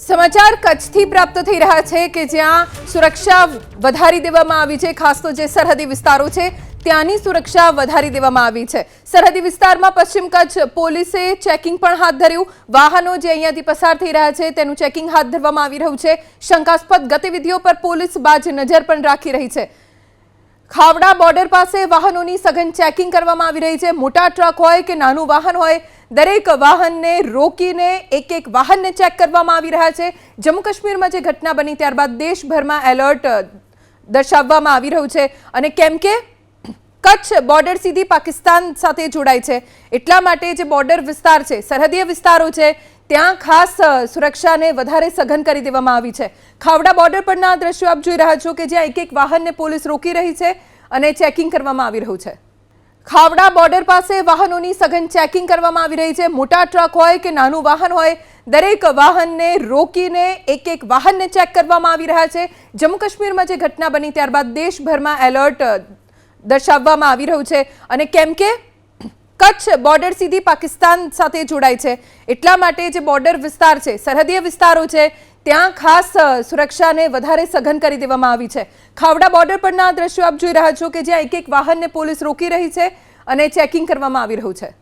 સમાચાર કચ્છથી પ્રાપ્ત થઈ રહ્યા છે કે જ્યાં સુરક્ષા વધારી દેવામાં આવી છે, ખાસ તો જે સરહદી વિસ્તારો છે, ત્યાંની સુરક્ષા વધારી દેવામાં આવી છે. સરહદી વિસ્તારમાં પશ્ચિમ કચ્છ પોલીસે ચેકિંગ પણ હાથ ધર્યું. વાહનો જે અહીંયાથી પસાર થઈ રહ્યા છે, તેનું ચેકિંગ હાથ ધરવામાં આવી રહ્યું છે. શંકાસ્પદ ગતિવિધિઓ પર પોલીસ બાજ નજર પણ રાખી રહી છે. ખાવડા બોર્ડર પાસે વાહનોની સઘન ચેકિંગ કરવામાં આવી રહી છે. મોટા ટ્રક હોય કે નાનું વાહન હોય, દરેક વાહનને રોકીને એક એક વાહનને ચેક કરવામાં આવી રહ્યા છે. જમ્મુ કાશ્મીરમાં જે ઘટના બની, ત્યારબાદ દેશભરમાં એલર્ટ દર્શાવવામાં આવી રહ્યું છે. અને કેમ કે કચ્છ બોર્ડર સીધી પાકિસ્તાન સાથે જોડાય છે. એટલા માટે જે બોર્ડર વિસ્તાર છે, સરહદીય વિસ્તારો છે, ત્યાં ખાસ સુરક્ષાને વધારે સઘન કરી દેવામાં આવી છે. ખાવડા બોર્ડર પરના દ્રશ્યો આપ જોઈ રહ્યા છો કે જ્યાં એક એક વાહનને પોલીસ રોકી રહી છે અને ચેકિંગ કરવામાં આવી રહ્યું છે. ખાવડા બોર્ડર પાસે વાહનોની સઘન ચેકિંગ કરવામાં આવી રહી છે. મોટા ટ્રક હોય કે નાનું વાહન હોય, દરેક વાહનને રોકીને એક એક વાહનને ચેક કરવામાં આવી રહ્યા છે. જમ્મુ કાશ્મીરમાં જે ઘટના બની ત્યારબાદ દેશભરમાં એલર્ટ દર્શાવવામાં આવી રહ્યું છે અને કેમ કે કચ્છ બોર્ડર સીધી પાકિસ્તાન સાથે જોડાય છે. એટલા માટે જે બોર્ડર વિસ્તાર છે, સરહદીય વિસ્તારો છે, ત્યાં ખાસ સુરક્ષાને વધારે સઘન કરી દેવામાં આવી છે. ખાવડા બોર્ડર પરના દ્રશ્યો આપ જોઈ રહ્યા છો કે જ્યાં એક એક વાહનને પોલીસ રોકી રહી છે અને ચેકિંગ કરવામાં આવી રહ્યું છે.